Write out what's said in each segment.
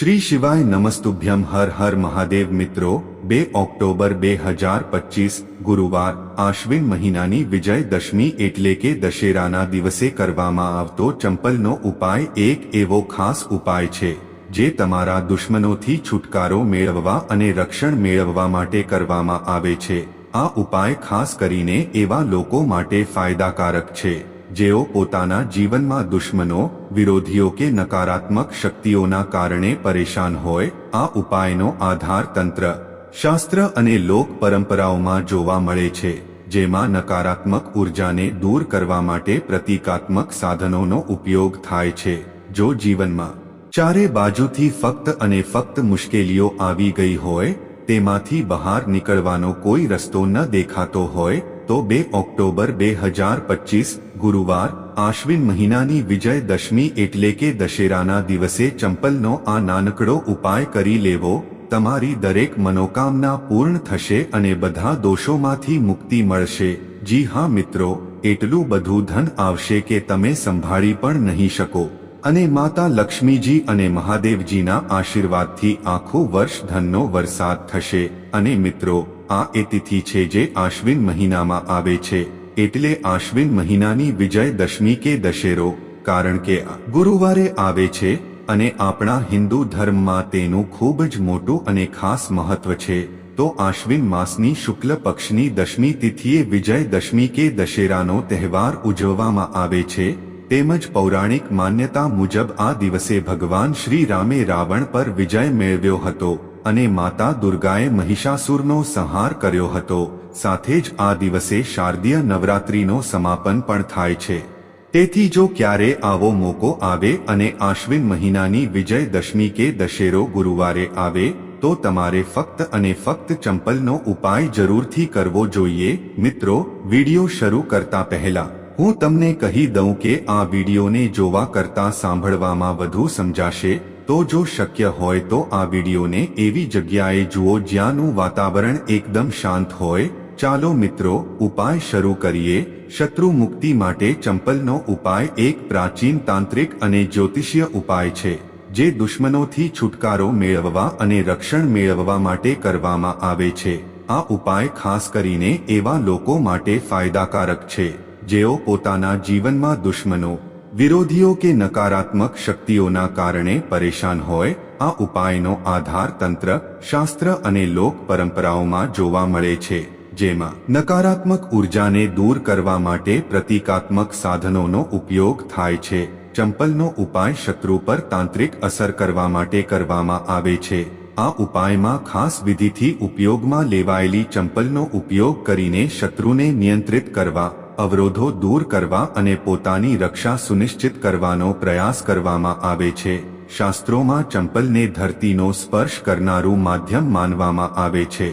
શ્રી શિવાય નમસ્તુભ્યમ હર હર મહાદેવ મિત્રો, બે ઓક્ટોબર બે હજાર પચીસ, ગુરુવાર, આશ્વિન મહિનાની વિજય દશમી એટલે કે દશેરાના દિવસે કરવામાં આવતો ચંપલનો ઉપાય એક એવો ખાસ ઉપાય છે, જે તમારા દુશ્મનોથી છુટકારો મેળવવા અને રક્ષણ મેળવવા માટે કરવામાં આવે છે. આ ઉપાય ખાસ કરીને એવા લોકો માટે ફાયદાકારક છે. જેઓ પોતાના જીવનમાં દુશ્મનો, વિરોધીઓ કે નકારાત્મક શક્તિઓના કારણે પરેશાન હોય, આ ઉપાયનો આધાર તંત્ર, શાસ્ત્ર અને લોક પરંપરાઓમાં જોવા મળે છે, જેમાં નકારાત્મક ઉર્જાને દૂર કરવા માટે પ્રતિકાત્મક સાધનોનો ઉપયોગ થાય છે, જો જીવનમાં ચારે બાજુથી ફક્ત અને ફક્ત મુશ્કેલીઓ આવી ગઈ હોય, તેમાંથી બહાર નીકળવાનો કોઈ રસ્તો ન દેખાતો હોય તો બે ઓક્ટોબર બે હજાર પચીસ, ગુરુવાર, આશ્વિન મહિનાની વિજય દશમી એટલે કે દશેરાના દિવસે ચંપલનો આ નાનકડો ઉપાય કરી લેવો, તમારી દરેક મનોકામના પૂર્ણ થશે અને બધા દોષોમાંથી મુક્તિ મળશે. જી હા મિત્રો, એટલું બધું ધન આવશે કે તમે સંભાળી પણ નહીં શકો. અને માતા લક્ષ્મીજી અને મહાદેવજીના આશીર્વાદથી આખું વર્ષ ધનનો વરસાદ થશે. અને મિત્રો આ એ તિથિ છે જે આશ્વિન મહિનામાં આવે છે, એટલે આશ્વિન મહિનાની વિજય દશમી કે દશેરો, કારણ કે ગુરુવારે આવે છે અને આપણા હિન્દુ ધર્મમાં તેનું ખૂબ જ મોટું અને ખાસ મહત્વ છે, તો આશ્વિન માસની શુક્લ પક્ષની દશમી તિથિએ વિજય દશમી કે દશેરાનો તહેવાર ઉજવવામાં આવે છે, તેમજ પૌરાણિક માન્યતા મુજબ આ દિવસે ભગવાન શ્રી રામે રાવણ પર વિજય મેળવ્યો હતો. અને માતા દુર્ગાએ મહિષાસુરનો સંહાર કર્યો હતો. સાથે જ આ દિવસે શારદીય નવરાત્રીનો સમાપન પણ થાય છે. તેથી જો ક્યારે આવો મોકો આવે અને આશ્વિન મહિનાની વિજય દશમી કે દશેરો ગુરુવારે આવે, તો તમારે ફક્ત અને ફક્ત ચંપલનો ઉપાય જરૂરથી કરવો જોઈએ. મિત્રો, વીડિયો શરૂ કરતા પહેલા, હું તમને કહી દઉં કે આ વિડીયોને જોવા કરતા સાંભળવામાં વધુ સમજાશે. તો જો શક્ય હોય તો આ વિડીયોને એવી જગ્યાએ જુઓ જ્યાંનું વાતાવરણ એકદમ શાંત હોય. ચાલો મિત્રો, ઉપાય શરૂ કરીએ. શત્રુ મુક્તિ માટે ચંપલનો ઉપાય એક પ્રાચીન તાંત્રિક અને જ્યોતિષીય ઉપાય છે, જે દુશ્મનોથી છુટકારો મેળવવા અને રક્ષણ મેળવવા માટે કરવામાં આવે છે. આ ઉપાય ખાસ કરીને એવા લોકો માટે ફાયદાકારક છે, જેઓ પોતાના જીવનમાં દુશ્મનો વિરોધીઓ કે નકારાત્મક શક્તિઓના કારણે પરેશાન હોય, આ ઉપાયનો આધાર તંત્ર, શાસ્ત્ર અને લોક પરંપરાઓમાં જોવા મળે છે, જેમાં નકારાત્મક ઉર્જાને દૂર કરવા માટે પ્રતિકાત્મક સાધનોનો ઉપયોગ થાય છે. ચંપલનો ઉપાય શત્રુ પર તાંત્રિક અસર કરવા માટે કરવામાં આવે છે. આ ઉપાયમાં ખાસ વિધિથી ઉપયોગમાં લેવાયેલી ચંપલનો ઉપયોગ કરીને શત્રુને નિયંત્રિત કરવા અવરોધો દૂર કરવા અને પોતાની રક્ષા સુનિશ્ચિત કરવાનો પ્રયાસ કરવામાં આવે છે. શાસ્ત્રોમાં ચંપલને ધરતીનો સ્પર્શ કરનારું માધ્યમ માનવામાં આવે છે,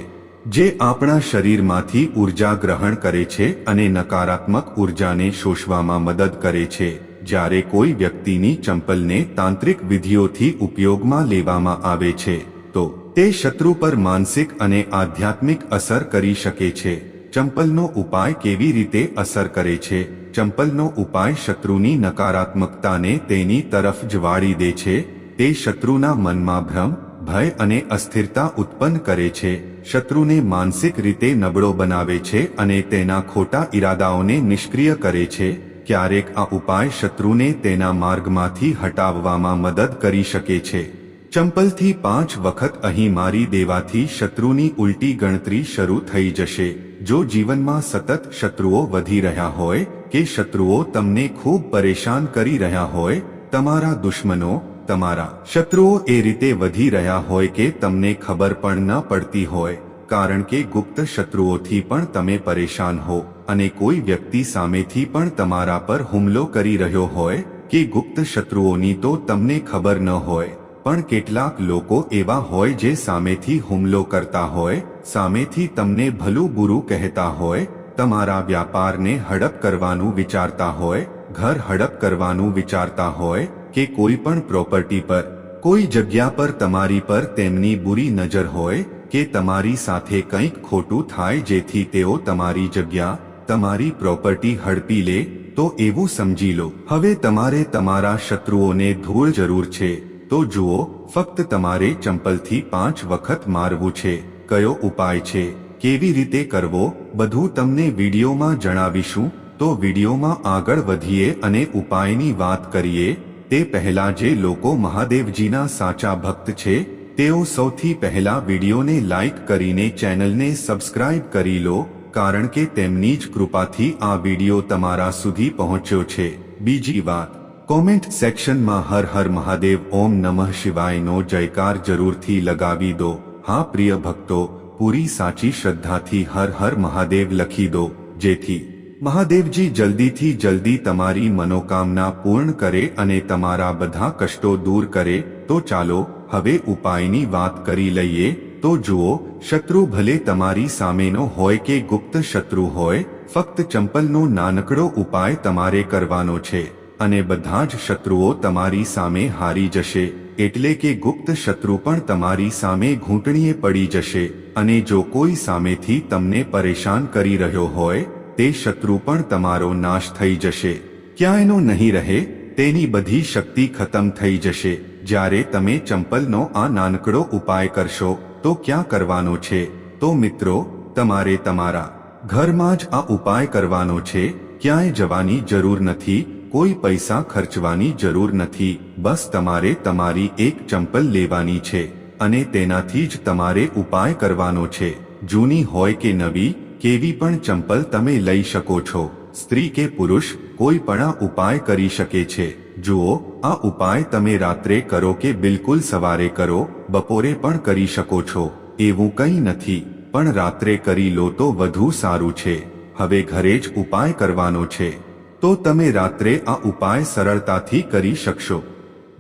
જે આપણા શરીરમાંથી ઊર્જા ગ્રહણ કરે છે અને નકારાત્મક ઉર્જાને શોષવામાં મદદ કરે છે. જ્યારે કોઈ વ્યક્તિની ચંપલને તાંત્રિક વિધિઓથી ઉપયોગમાં લેવામાં આવે છે, તો તે શત્રુ પર માનસિક અને આધ્યાત્મિક અસર કરી શકે છે. ચંપલનો ઉપાય કેવી રીતે અસર કરે છે? ચંપલનો ઉપાય શત્રુની નકારાત્મકતાને તેની તરફ જ વાળી દે છે. તે શત્રુના મનમાં ભ્રમ, ભય અને અસ્થિરતા ઉત્પન્ન કરે છે. શત્રુને માનસિક રીતે નબળો બનાવે છે અને તેના ખોટા ઈરાદાઓને નિષ્ક્રિય કરે છે. ક્યારેક આ ઉપાય શત્રુને તેના માર્ગમાંથી હટાવવામાં મદદ કરી શકે છે. ચંપલથી પાંચ વખત અહીં મારી દેવાથી શત્રુની ઉલટી ગણતરી શરૂ થઈ જશે. જો જીવનમાં સતત શત્રુઓ વધી રહ્યા હોય, કે શત્રુઓ તમને ખૂબ પરેશાન કરી રહ્યા હોય, તમારા દુશ્મનો, તમારા શત્રુઓ એ રીતે વધી રહ્યા હોય કે તમને ખબર પણ ન પડતી હોય, કારણ કે ગુપ્ત શત્રુઓથી પણ તમે પરેશાન હો, અને કોઈ વ્યક્તિ સામેથી પણ તમારા પર હુમલો કરી રહ્યો હોય, કે ગુપ્ત શત્રુઓની તો તમને ખબર ન હોય, પણ કેટલાક લોકો એવા હોય જે સામેથી હુમલો કરતા હોય સામેથી તમને ભલું બુરું કહેતા હોય, તમારા વ્યાપારને હડપ કરવાનું વિચારતા હોય, ઘર હડપ કરવાનું વિચારતા હોય, કે કોઈ પણ પ્રોપર્ટી પર, કોઈ જગ્યા પર તમારી પર તેમની બુરી નજર હોય, કે તમારી સાથે કંઈક ખોટું થાય જેથી તેઓ તમારી જગ્યા, તમારી પ્રોપર્ટી હડપી લે, તો એવું સમજી લો. હવે તમારે તમારા શત્રુઓને ધૂળ જરૂર છે. તો જુઓ, ફક્ત તમારે ચંપલથી પાંચ વખત મારવું છે. કયો ઉપાય છે? કેવી રીતે કરવો? બધું તમને વિડીયોમાં જણાવીશું. તો વિડીયોમાં આગળ વધીએ અને ઉપાયની વાત કરીએ. તે પહેલા જે લોકો મહાદેવજીના સાચા ભક્ત છે, તેઓ સૌથી પહેલા વિડીયોને લાઈક કરીને ચેનલને સબસ્ક્રાઇબ કરી લો, કારણ કે તેમની જ કૃપાથી આ વીડિયો તમારા સુધી પહોંચ્યો છે. બીજી વાત, કોમેન્ટ સેક્શનમાં હર હર મહાદેવ, ઓમ નમઃ શિવાયનો જયકાર જરૂરથી લગાવી દો. હા પ્રિય ભક્તો, પૂરી સાચી શ્રદ્ધાથી હર હર મહાદેવ લખી દો, જેથી મહાદેવજી જલ્દીથી જલ્દી તમારી મનોકામના પૂર્ણ કરે અને તમારા બધા કષ્ટો દૂર કરે, તો ચાલો હવે ઉપાયની વાત કરી લઈએ, તો જુઓ, શત્રુ ભલે તમારી સામેનો હોય કે ગુપ્ત શત્રુ હોય, ફક્ત ચંપલનો નાનકડો ઉપાય તમારે કરવાનો છે. અને બધા જ શત્રુઓ તમારી સામે હારી જશે, એટલે કે ગુપ્ત શત્રુ પણ તમારી સામે ઘૂંટણીએ પડી જશે, અને જો કોઈ સામેથી તમને પરેશાન કરી રહ્યો હોય, તે શત્રુ પણ તમારો નાશ થઈ જશે. ક્યાંયનો નહીં રહે, તેની બધી શક્તિ ખતમ થઈ જશે. જ્યારે તમે ચંપલનો આ નાનકડો ઉપાય કરશો, તો ક્યાં કરવાનો છે? તો મિત્રો, તમારે તમારા ઘરમાં જ આ ઉપાય કરવાનો છે, ક્યાંય જવાની જરૂર નથી કોઈ પૈસા ખર્ચવાની જરૂર નથી. બસ તમારે તમારી એક ચંપલ લેવાની છે અને તેનાથી જ તમારે ઉપાય કરવાનો છે. જૂની હોય કે નવી, કેવી પણ ચંપલ તમે લઈ શકો છો. સ્ત્રી કે પુરુષ કોઈ પણ ઉપાય કરી શકે છે. જુઓ, આ ઉપાય તમે રાત્રે કરો કે બિલકુલ સવારે કરો, બપોરે પણ કરી શકો છો. એવું કંઈ નથી, પણ રાત્રે કરી લો તો વધુ સારું છે. હવે ઘરે જ ઉપાય કરવાનો છે. તો તમે રાત્રે આ ઉપાય સરળતાથી કરી શકશો.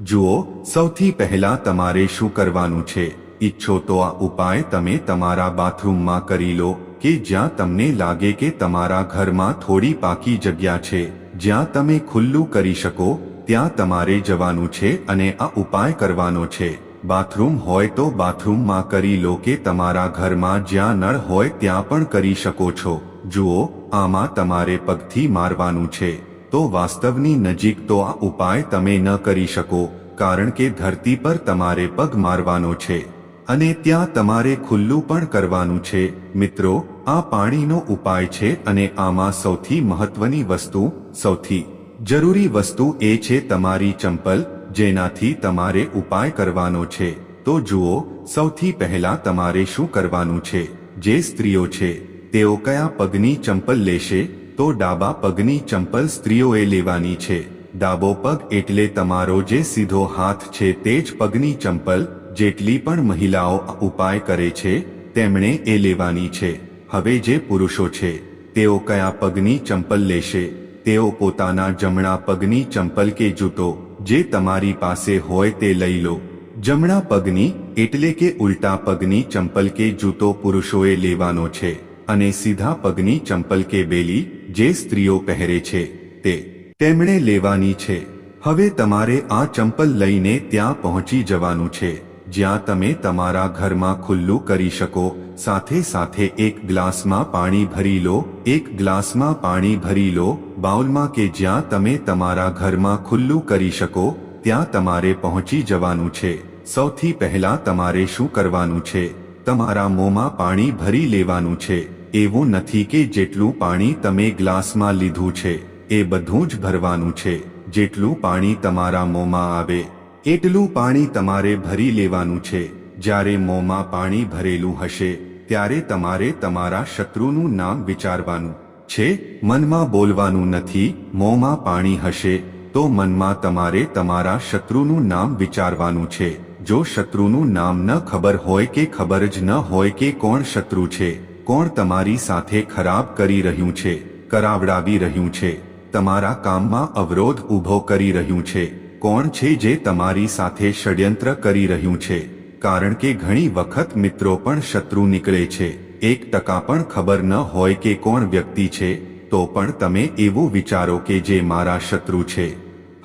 જુઓ, સૌથી પહેલા તમારે શું કરવાનું છે? ઈચ્છો તો આ ઉપાય તમે તમારા બાથરૂમમાં કરી લો, કે જ્યાં તમને લાગે કે તમારા ઘરમાં થોડી પાકી જગ્યા છે. જ્યાં તમે ખુલ્લું કરી શકો, ત્યાં તમારે જવાનું છે અને આ ઉપાય કરવાનો છે. બાથરૂમ હોય તો બાથરૂમમાં કરી લો કે તમારા ઘરમાં જ્યાં નળ હોય ત્યાં પણ કરી શકો છો. જુઓ, આમાં તમારે પગથી મારવાનું છે. તો વાસ્તવની નજીક તો આ ઉપાય તમે ન કરી શકો, કારણ કે ધરતી પર તમારે પગ મારવાનો છે. અને ત્યાં તમારે ખુલ્લું પણ કરવાનું છે. મિત્રો, આ પાણીનો ઉપાય છે અને આમાં સૌથી મહત્વની વસ્તુ, સૌથી જરૂરી વસ્તુ એ છે તમારી ચંપલ, જેનાથી તમારે ઉપાય કરવાનો છે. તો જુઓ, સૌથી પહેલા તમારે શું કરવાનું છે? જે સ્ત્રીઓ છે તેઓ કયા પગની ચંપલ લેશે? તો ડાબા પગની ચંપલ સ્ત્રીઓએ લેવાની છે. ડાબો પગ એટલે તમારો જે સીધો હાથ છે તે જ પગની ચંપલ, જેટલી પણ મહિલાઓ ઉપાય કરે છે, તેમણે એ લેવાની છે. હવે જે પુરુષો છે, તેઓ કયા પગની ચંપલ લેશે? તેઓ પોતાના જમણા પગની ચંપલ કે જૂતો, જે તમારી પાસે હોય તે લઈ લો. જમણા પગની, એટલે કે ઉલટા પગની ચંપલ કે જૂતો પુરુષોએ લેવાનો છે. અને સીધા પગની ચંપલ કે બેલી જે સ્ત્રીઓ પહેરે છે, તે તેમણે લેવાની છે. હવે તમારે આ ચંપલ લઈને ત્યાં પહોંચી જવાનું છે. જ્યાં તમે તમારા ઘરમાં ખુલ્લું કરી શકો, સાથે સાથે એક ગ્લાસમાં પાણી ભરી લો, એક ગ્લાસમાં પાણી ભરી લો, બાઉલમાં કે જ્યાં તમે તમારા ઘરમાં ખુલ્લું કરી શકો, ત્યાં તમારે પહોંચી જવાનું છે. સૌથી પહેલા તમારે શું કરવાનું છે? તમારા મોંમાં પાણી ભરી લેવાનું છે. એવું નથી કે જેટલું પાણી તમે ગ્લાસમાં લીધું છે, એ બધું જ ભરવાનું છે. જેટલું પાણી તમારા મોંમાં આવે, એટલું પાણી તમારે ભરી લેવાનું છે. જ્યારે મોંમાં પાણી ભરેલું હશે, ત્યારે તમારે તમારા શત્રુનું નામ વિચારવાનું છે. મનમાં બોલવાનું નથી, મોંમાં પાણી હશે, તો મનમાં તમારે તમારા શત્રુનું નામ વિચારવાનું છે. જો શત્રુનું નામ ન ખબર હોય કે ખબર જ ન હોય કે કોણ શત્રુ છે કોણ તમારી સાથે ખરાબ કરી રહ્યું છે, કરાવડાવી રહ્યું છે? તમારા કામમાં અવરોધ ઊભો કરી રહ્યું છે. કોણ છે જે તમારી સાથે ષડયંત્ર કરી રહ્યું છે? કારણ કે ઘણી વખત મિત્રો પણ શત્રુ નીકળે છે. એક ટકા પણ ખબર ન હોય કે કોણ વ્યક્તિ છે, તો પણ તમે એવું વિચારો કે જે મારા શત્રુ છે.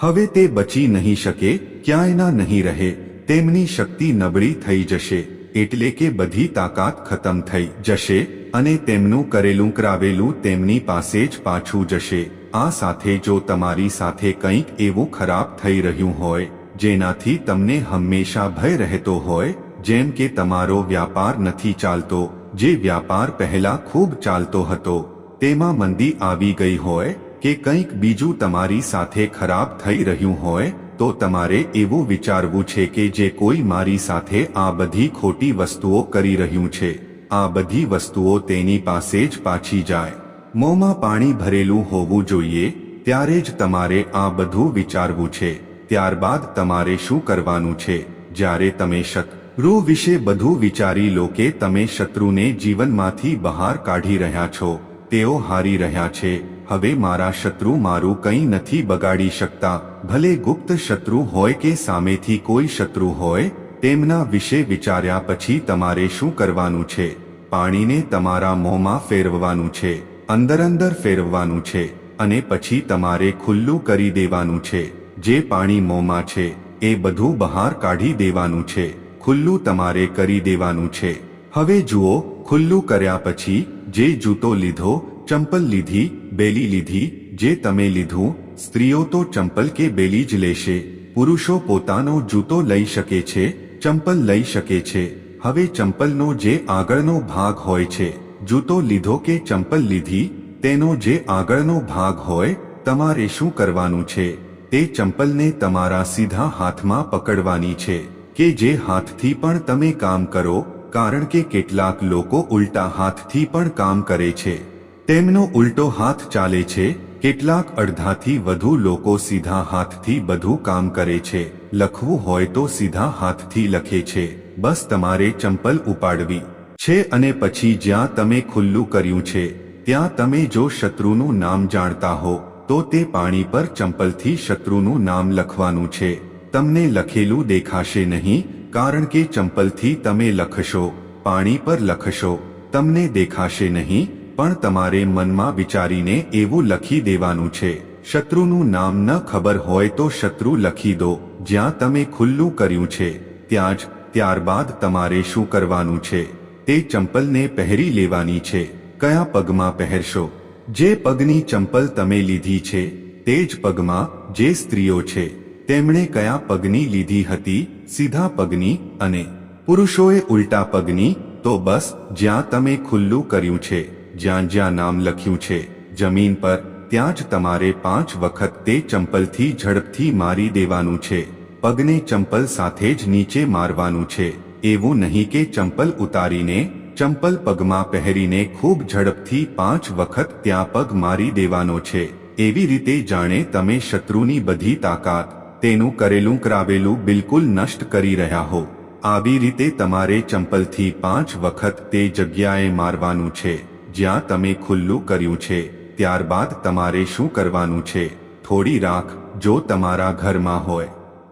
હવે તે બચી નહીં શકે, ક્યાંય ના નહીં રહે. તેમની શક્તિ નબળી થઈ જશે. એટલે કે બધી તાકાત ખતમ થઈ જશે અને તેમનું કરેલું કરાવેલું તેમની પાસે જ પાછું જશે. આ સાથે જો તમારી સાથે કંઈક એવું ખરાબ થઈ રહ્યું હોય, જેનાથી તમને હંમેશા ભય રહેતો હોય, જેમ કે તમારો વ્યાપાર નથી ચાલતો, જે વ્યાપાર પહેલા ખૂબ ચાલતો હતો, તેમાં મંદી આવી ગઈ હોય કે કંઈક બીજું તમારી સાથે ખરાબ થઈ રહ્યું હોય તો તમારે એવું વિચારવું છે કે જે કોઈ મારી સાથે આ બધી ખોટી વસ્તુઓ કરી રહ્યું છે, આ બધી વસ્તુઓ તેની પાસે જ પાછી જાય. મોંમાં પાણી ભરેલું હોવું જોઈએ, ત્યારે જ તમારે આ બધું વિચારવું છે. ત્યારબાદ તમારે શું કરવાનું છે? જ્યારે તમે શત્રુ વિશે બધું વિચારી લો કે તમે શત્રુને જીવનમાંથી બહાર કાઢી રહ્યા છો, તેઓ હારી રહ્યા છે હવે મારા શત્રુ મારું કંઈ નથી બગાડી શકતા. ભલે ગુપ્ત શત્રુ હોય કે સામેથી કોઈ શત્રુ હોય, તેમના વિશે વિચાર્યા પછી તમારે શું કરવાનું છે? પાણીને તમારા મોંમાં ફેરવવાનું છે અંદર અંદર ફેરવવાનું છે, અને પછી તમારે ખુલ્લું કરી દેવાનું છે. જે પાણી મોંમાં છે, એ બધું બહાર કાઢી દેવાનું છે, ખુલ્લું તમારે કરી દેવાનું છે. હવે જુઓ, ખુલ્લું કર્યા પછી, જે જૂતો લીધો, ચંપલ લીધી બેલી લીધી, જે તમે લીધું, સ્ત્રીઓ તો ચંપલ કે બેલી જ લેશે, પુરુષો પોતાનો જૂતો લઈ શકે છે, ચંપલ લઈ શકે છે. હવે ચંપલનો જે આગળનો ભાગ હોય છે, જૂતો લીધો કે ચંપલ લીધી, તેનો જે આગળનો ભાગ હોય, તમારે શું કરવાનું છે? તે ચંપલને તમારા સીધા હાથમાં પકડવાની છે, કે જે હાથથી પણ તમે કામ કરો, કારણ કે કેટલાક લોકો ઉલટા હાથથી પણ કામ કરે છે. તેમનો ઉલટો હાથ ચાલે છે, કેટલાક અડધાથી વધુ લોકો સીધા હાથથી બધું કામ કરે છે, લખવું હોય તો સીધા હાથથી લખે છે, બસ તમારે ચંપલ ઉપાડવી છે અને પછી જ્યાં તમે ખુલ્લું કર્યું છે, ત્યાં તમે જો શત્રુનું નામ જાણતા હો, તો તે પાણી પર ચંપલથી શત્રુનું નામ લખવાનું છે, તમને લખેલું દેખાશે નહીં, કારણ કે ચંપલથી તમે લખશો, પાણી પર લખશો, તમને દેખાશે નહીં પણ તમારે મનમાં વિચારીને એવું લખી દેવાનું છે. શત્રુનું નામ ન ખબર હોય તો શત્રુ લખી દો. જ્યાં તમે ખુલ્લું કર્યું છે, ત્યાં જ, ત્યારબાદ તમારે શું કરવાનું છે? તે ચંપલને પહેરી લેવાની છે. કયા પગમાં પહેરશો? જે પગની ચંપલ તમે લીધી છે, તે જ પગમાં જે સ્ત્રીઓ છે. તેમણે કયા પગની લીધી હતી? સીધા પગની અને પુરુષોએ ઉલટા પગની? તો બસ, જ્યાં તમે ખુલ્લું કર્યું છે. જ્યાં જ્યાં નામ લખ્યું છે, જમીન પર, ત્યાં જ તમારે પાંચ વખત તે ચંપલથી ઝડપથી મારી દેવાનું છે. પગને ચંપલ સાથે જ નીચે મારવાનું છે. એવું નહીં કે ચંપલ ઉતારીને, ચંપલ પગમાં પહેરીને ખૂબ ઝડપથી પાંચ વખત ત્યાં પગ મારી દેવાનો છે. એવી રીતે જાણે તમે શત્રુની બધી તાકાત, તેનું કરેલું કરાવેલું બિલકુલ નષ્ટ કરી રહ્યા હો. આવી રીતે તમારે ચંપલથી પાંચ વખત તે જગ્યાએ મારવાનું છે. જ્યાં તમે ખુલ્લું કર્યું છે, ત્યારબાદ તમારે શું કરવાનું છે, થોડી રાખ, જો તમારા ઘરમાં હોય.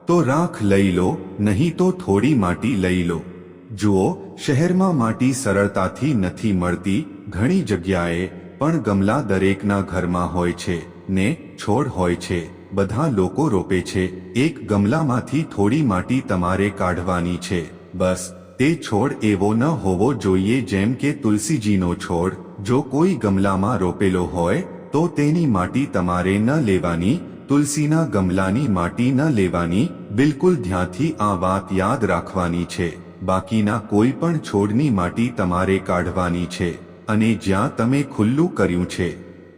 તો રાખ લઈ લો, નહીં તો થોડી માટી લઈ લો. જુઓ, શહેરમાં માટી સરળતાથી નથી મળતી, ઘણી જગ્યાએ પણ ગમલા દરેકના ઘરમાં હોય છે, ને છોડ હોય છે, બધા લોકો રોપે છે, એક ગમલામાંથી થોડી માટી તમારે કાઢવાની છે. બસ, તે છોડ એવો ન હોવો જોઈએ જેમ કે તુલસીજીનો છોડ જો કોઈ ગમલામાં રોપેલો હોય, તો તેની માટી તમારે ન લેવાની, તુલસીના ગમલાની માટી ન લેવાની, બિલકુલ ધ્યાનથી આ વાત યાદ રાખવાની છે. બાકીના કોઈ પણ છોડની માટી તમારે કાઢવાની છે, અને જ્યાં તમે ખુલ્લું કર્યું છે.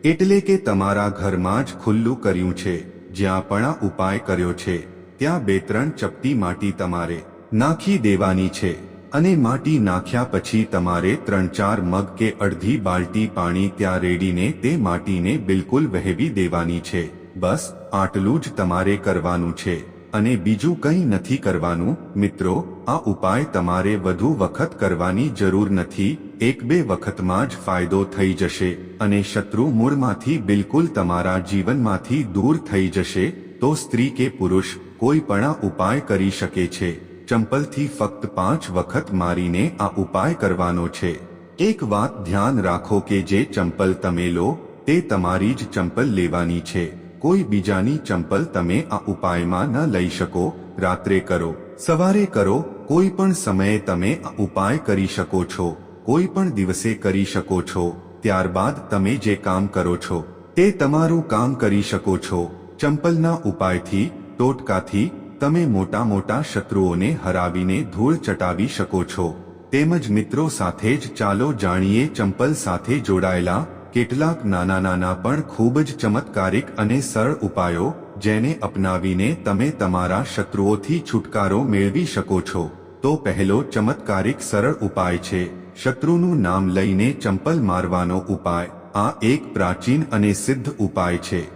એટલે કે તમારા ઘરમાં જ ખુલ્લું કર્યું છે, જ્યાં પણ આ ઉપાય કર્યો છે, ત્યાં બે ત્રણ ચપટી માટી તમારે નાખી દેવાની છે. અને માટી નાખ્યા પછી તમારે ત્રણ ચાર મગ કે અડધી બાલટી પાણી ત્યાં રેડીને તે માટીને બિલકુલ વહેવી દેવાની છે. બસ, આટલું જ તમારે કરવાનું છે. અને બીજું કંઈ નથી કરવાનું, મિત્રો, આ ઉપાય તમારે વધુ વખત કરવાની જરૂર નથી, એક બે વખતમાં જ ફાયદો થઈ જશે, અને શત્રુ મૂળમાંથી બિલકુલ તમારા જીવનમાંથી દૂર થઈ જશે, તો સ્ત્રી કે પુરુષ, કોઈ પણ ઉપાય કરી શકે છે. ચંપલથી ફક્ત પાંચ વખત મારીને આ ઉપાય કરવાનો છે. એક વાત ધ્યાન રાખો કે જે ચંપલ તમે લો, તે તમારી જ ચંપલ લેવાની છે. કોઈ બીજાની ચંપલ તમે આ ઉપાયમાં ન લઈ શકો. રાત્રે કરો. સવારે કરો. કોઈ પણ સમયે તમે આ ઉપાય કરી શકો છો. કોઈ પણ દિવસે કરી શકો છો. ત્યારબાદ તમે જે કામ કરો છો, તે તમારું કામ કરી શકો છો. ચંપલના ઉપાયથી, ટોટકાથી તમે મોટા મોટા શત્રુઓને હરાવીને ધૂળ ચટાવી શકો છો. તેમજ મિત્રો સાથે જ ચાલો જાણીએ ચંપલ સાથે જોડાયેલા કેટલાક નાના નાના પણ ખૂબ જ ચમત્કારિક અને સરળ ઉપાયો, જેને અપનાવીને તમે તમારા શત્રુઓથી છુટકારો મેળવી શકો છો. તો પહેલો ચમત્કારિક સરળ ઉપાય છે, શત્રુનું નામ લઈને ચંપલ મારવાનો ઉપાય. આ એક પ્રાચીન અને સિદ્ધ ઉપાય છે.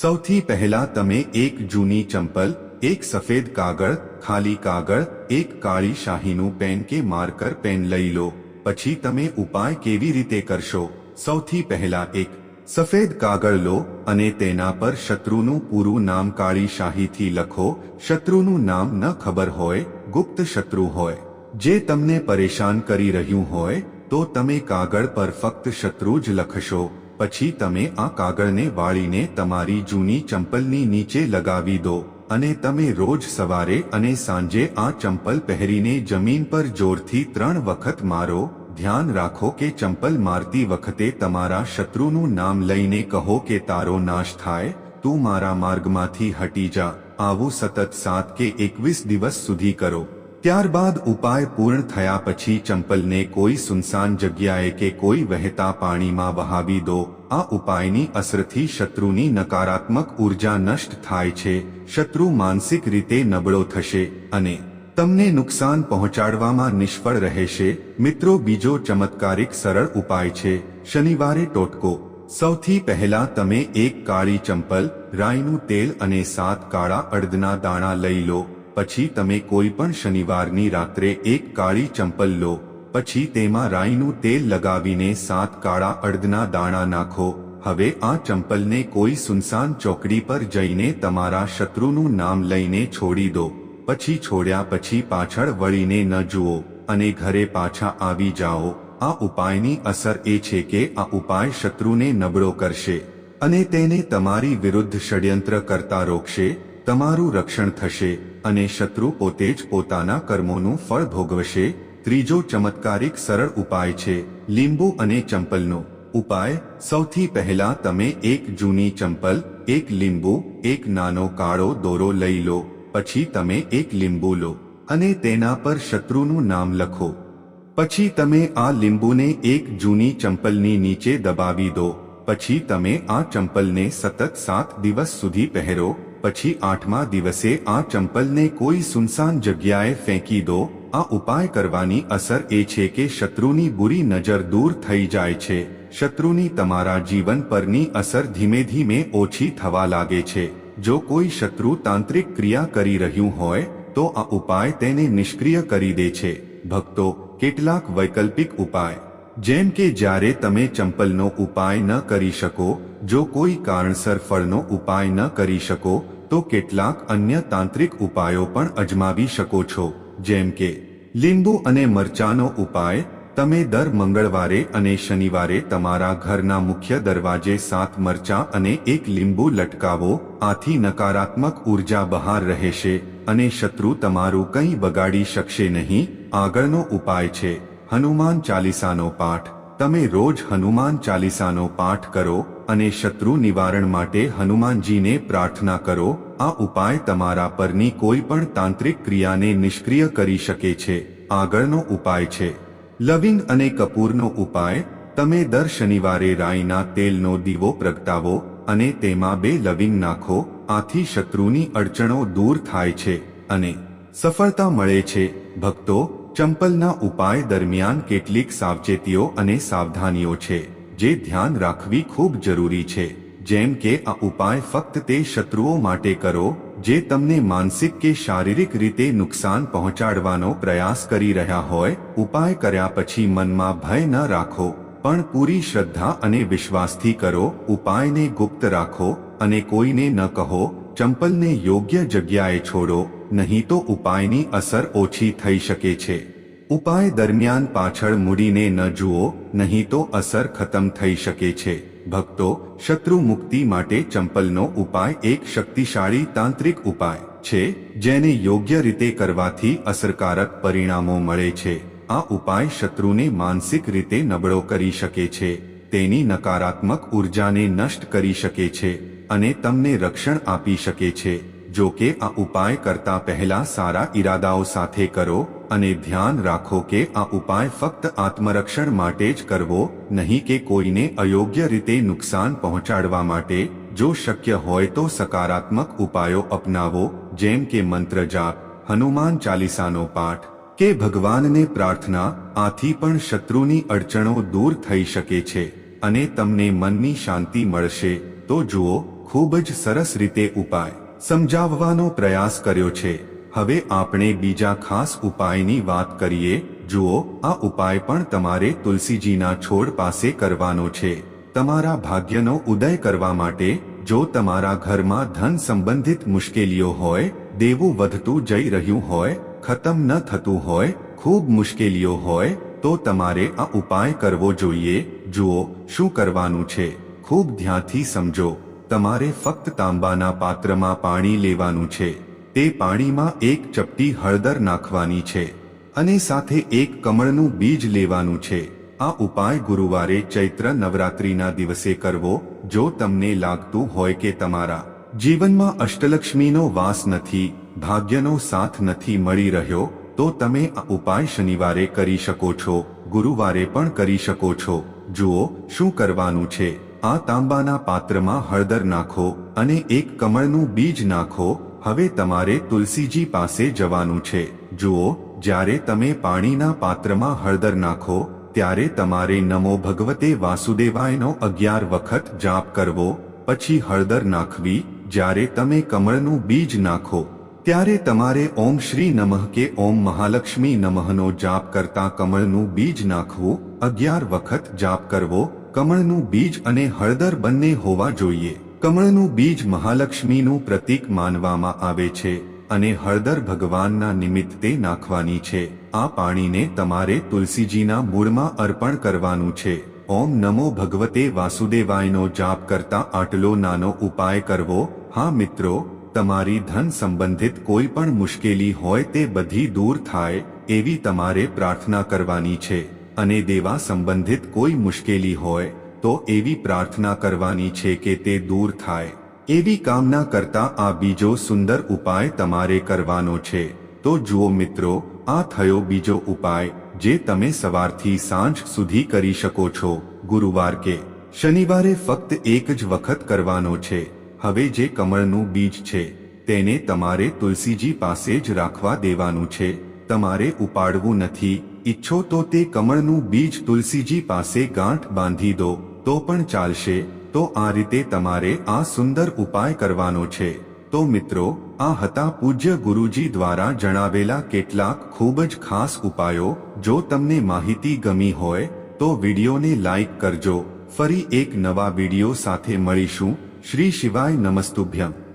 સૌથી પહેલા તમે એક જૂની ચંપલ એક સફેદ કાગળ ખાલી કાગળ એક કાળી શાહીનું પેન કે માર્કર પેન લઈ લો પછી તમે ઉપાય કેવી રીતે કરશો સૌથી પહેલા એક સફેદ કાગળ લો અને તેના પર શત્રુનું પૂરું નામ કાળી શાહીથી લખો શત્રુનું નામ ન ખબર હોય ગુપ્ત શત્રુ હોય જે તમને પરેશાન કરી રહ્યું હોય તો તમે કાગળ પર ફક્ત શત્રુ જ લખશો પછી તમે આ કાગળને વાળીને તમારી જૂની ચંપલની નીચે લગાવી દો અને તમે રોજ સવારે અને સાંજે આ ચંપલ પહેરીને જમીન પર જોરથી ત્રણ વખત મારો, ધ્યાન રાખો કે ચંપલ મારતી વખતે તમારા શત્રુનું નામ લઈને કહો કે તારો નાશ થાય, તું મારા માર્ગમાંથી હટી જા, આવું સતત સાત કે એકવીસ દિવસ સુધી કરો. ત્યારબાદ ઉપાય પૂર્ણ થયા પછી ચંપલને કોઈ સુનસાન જગ્યાએ કે કોઈ વહેતા પાણીમાં વહાવી દો. આ ઉપાયની અસરથી શત્રુની નકારાત્મક ઊર્જા નષ્ટ થાય છે. શત્રુ માનસિક રીતે નબળો થશે અને તમને નુકસાન પહોંચાડવામાં નિષ્ફળ રહેશે. મિત્રો, બીજો ચમત્કારિક સરળ ઉપાય છે. શનિવારે ટોટકો. સૌથી પહેલા તમે એક કાળી ચંપલ, રાઈનું તેલ અને સાત કાળા અડદના દાણા લઈ લો. પછી તમે કોઈ પણ શનિવારની રાત્રે એક કાળી ચંપલ લો, પછી તેમાં રાઈનું તેલ લગાવીને સાત કાળા અડદના દાણા નાખો. હવે આ ચંપલને કોઈ સુનસાન ચોકડી પર જઈને તમારા શત્રુનું નામ લઈને છોડી દો. પછી છોડ્યા પછી પાછળ વળીને ન જુઓ, અને ઘરે પાછા આવી જાઓ. આ ઉપાયની અસર એ છે કે આ ઉપાય શત્રુને નબળો કરશે, અને તેને તમારી વિરુદ્ધ ષડયંત્ર કરતા રોકશે. તમારું રક્ષણ થશે અને શત્રુ પોતે જ પોતાના કર્મોનું ફળ ભોગવશે. ત્રીજો ચમત્કારિક સરળ ઉપાય છે, લીંબુ અને ચંપલનો. ઉપાય, સૌથી પહેલા તમે એક જૂની ચંપલ, એક લીંબુ, એક નાનો કાળો દોરો લઈ લો, પછી તમે એક લીંબુ લો, અને તેના પર શત્રુનું નામ લખો. પછી તમે આ લીંબુને એક જૂની ચંપલની નીચે દબાવી દો, પછી તમે આ ચંપલને સતત સાત દિવસ સુધી પહેરો પછી આઠમા દિવસે આ ચંપલને કોઈ સુનસાન જગ્યાએ ફેંકી દો. આ ઉપાય કરવાની અસર એ છે કે શત્રુની બુરી નજર દૂર થઈ જાય છે. શત્રુની તમારા જીવન પરની અસર ધીમે ધીમે ઓછી થવા લાગે છે. જો કોઈ શત્રુ તાંત્રિક ક્રિયા કરી રહ્યું હોય, તો આ ઉપાય તેને નિષ્ક્રિય કરી દે છે. ભક્તો, કેટલાક વૈકલ્પિક ઉપાય. જેમ કે જ્યારે તમે ચંપલનો ઉપાય ન કરી શકો, જો કોઈ કારણસર ફળનો ઉપાય ન કરી શકો, તો કેટલાક અન્ય તાંત્રિક ઉપાયો પણ અજમાવી શકો છો. જેમ કે, લીંબુ અને મરચાનો ઉપાય, તમે દર મંગળવારે અને શનિવારે તમારા ઘરના મુખ્ય દરવાજે સાત મરચા અને એક લીંબુ લટકાવો, આથી નકારાત્મક ઊર્જા બહાર રહેશે, અને શત્રુ તમારું કંઈ બગાડી શકશે નહીં, આગળનો ઉપાય છે. હનુમાન ચાલીસાનો પાઠ. તમે રોજ હનુમાન ચાલીસાનો પાઠ કરો અને શત્રુ નિવારણ માટે હનુમાનજીને પ્રાર્થના કરો. આ ઉપાય તમારા પરની કોઈ પણ તાંત્રિક ક્રિયાને નિષ્ક્રિય કરી શકે છે. આગળનો ઉપાય છે. લવિંગ અને કપૂરનો ઉપાય. તમે દર શનિવારે રાઈના તેલનો દીવો પ્રગટાવો અને તેમાં બે લવિંગ નાખો. આથી શત્રુની અડચણો દૂર થાય છે અને સફળતા મળે છે. ભક્તો ચંપલના ઉપાય દરમિયાન કેટલીક સાવચેતીઓ અને સાવધાનીઓ છે, જે ધ્યાન રાખવી ખૂબ જરૂરી છે. જેમ કે, આ ઉપાય ફક્ત તે શત્રુઓ માટે કરો, જે તમને માનસિક કે શારીરિક રીતે નુકસાન પહોંચાડવાનો પ્રયાસ કરી રહ્યા હોય. ઉપાય કર્યા પછી મનમાં ભય ન રાખો, પણ પૂરી શ્રદ્ધા અને વિશ્વાસથી કરો. ઉપાયને ગુપ્ત રાખો અને કોઈને ન કહો, ચંપલને યોગ્ય જગ્યાએ છોડો. નહીં તો ઉપાયની અસર ઓછી થઈ શકે છે. ઉપાય દરમિયાન પાછળ મૂડીને ન જુઓ, નહીં તો અસર ખતમ થઈ શકે છે. ભક્તો, શત્રુ મુક્તિ માટે ચંપલનો ઉપાય એક શક્તિશાળી તાંત્રિક ઉપાય છે, જેને યોગ્ય રીતે કરવાથી અસરકારક પરિણામો મળે છે. આ ઉપાય શત્રુને માનસિક રીતે નબળો કરી શકે છે, તેની નકારાત્મક ઉર્જાને નષ્ટ કરી શકે છે અને તમને રક્ષણ આપી શકે છે. જો કે આ ઉપાય કરતા પહેલા સારા ઈરાદાઓ સાથે કરો અને ધ્યાન રાખો કે આ ઉપાય ફક્ત આત્મરક્ષણ માટે જ કરવો નહીં કે કોઈને અયોગ્ય રીતે નુકસાન પહોંચાડવા માટે. જો શક્ય હોય તો સકારાત્મક ઉપાયો અપનાવો, જેમ કે મંત્ર જાપ, હનુમાન ચાલીસાનો પાઠ, કે ભગવાનને પ્રાર્થના, આથી પણ શત્રુની અડચણો દૂર થઈ શકે છે અને તમને મનની શાંતિ મળશે. તો જુઓ, ખૂબ જ સરસ રીતે ઉપાય. સમજાવવાનો પ્રયાસ કર્યો છે. હવે આપણે બીજા ખાસ ઉપાયની વાત કરીએ. જુઓ, આ ઉપાય પણ તમારે તુલસીજીના છોડ પાસે કરવાનો છે. તમારા ભાગ્યનો ઉદય કરવા માટે, જો તમારા ઘરમાં ધન સંબંધિત મુશ્કેલીઓ હોય, દેવું વધતું જઈ રહ્યું હોય, ખતમ ન થતું હોય, ખૂબ મુશ્કેલીઓ હોય, તો તમારે આ ઉપાય કરવો જોઈએ. જુઓ, શું કરવાનું છે? ખૂબ ધ્યાનથી સમજો. તમારે ફક્ત તાંબાના પાત્રમાં પાણી લેવાનું છે. તે પાણીમાં એક ચપટી હળદર નાખવાની છે અને સાથે એક કમળનું બીજ લેવાનું છે. આ ઉપાય ગુરુવારે ચૈત્ર નવરાત્રિના દિવસે કરવો, જો તમને લાગતું હોય કે તમારા જીવનમાં અષ્ટલક્ષ્મીનો વાસ નથી, ભાગ્યનો સાથ નથી મળી રહ્યો, તો તમે આ ઉપાય શનિવારે કરી શકો છો, ગુરુવારે પણ કરી શકો છો. જુઓ, શું કરવાનું છે? આ તાંબાના પાત્રમાં હળદર નાખો અને એક કમળનું બીજ નાખો. હવે તમારે તુલસીજી પાસે જવાનું છે. જુઓ, જ્યારે તમે પાણીના પાત્રમાં હળદર નાખો, ત્યારે તમારે નમો ભગવતે વાસુદેવાયનો અગિયાર વખત જાપ કરવો, પછી હળદર નાખવી. જ્યારે તમે કમળનું બીજ નાખો, ત્યારે તમારે ઓમ શ્રી નમઃ કે ઓમ મહાલક્ષ્મી નમઃનો જાપ કરતા કમળનું બીજ નાખવું, અગિયાર વખત જાપ કરવો. કમળનું બીજ અને હળદર બંને હોવા જોઈએ. કમળનું બીજ મહાલક્ષ્મીનું પ્રતીક માનવામાં આવે છે અને હળદર ભગવાનના નિમિત્તે નાખવાની છે. આ પાણીને તમારે તુલસીજીના મૂળમાં અર્પણ કરવાનું છે. ઓમ નમો ભગવતે વાસુદેવાયનો જાપ કરતા આટલો નાનો ઉપાય કરવો. હા મિત્રો, તમારી ધન સંબંધિત કોઈ પણ મુશ્કેલી હોય તે બધી દૂર થાય એવી તમારે પ્રાર્થના કરવાની છે. અને દેવા સંબંધિત કોઈ મુશ્કેલી હોય, તો એવી પ્રાર્થના કરવાની છે કે તે દૂર થાય. એવી કામના કરતા આ બીજો સુંદર ઉપાય તમારે કરવાનો છે. તો જુઓ મિત્રો, આ થયો બીજો ઉપાય, જે તમે સવારથી સાંજ સુધી કરી શકો છો, ગુરુવાર કે શનિવારે ફક્ત એક જ વખત કરવાનો છે. હવે જે કમળનું બીજ છે, તેને તમારે તુલસીજી પાસે જ રાખવા દેવાનું છે. તમારે ઉપાડવું નથી. ઈચ્છો તો તે કમળનું બીજ તુલસીજી પાસે ગાંઠ બાંધી દો, તો પણ ચાલશે. તો આ રીતે તમારે આ સુંદર ઉપાય કરવાનો છે. તો મિત્રો, આ હતા પૂજ્ય ગુરુજી દ્વારા જણાવેલા કેટલાક ખૂબ જ ખાસ ઉપાયો. જો તમને માહિતી ગમી હોય, તો વિડીયોને લાઈક કરજો. ફરી એક નવા વીડિયો સાથે મળીશું. શ્રી શિવાય નમસ્તુભ્યમ.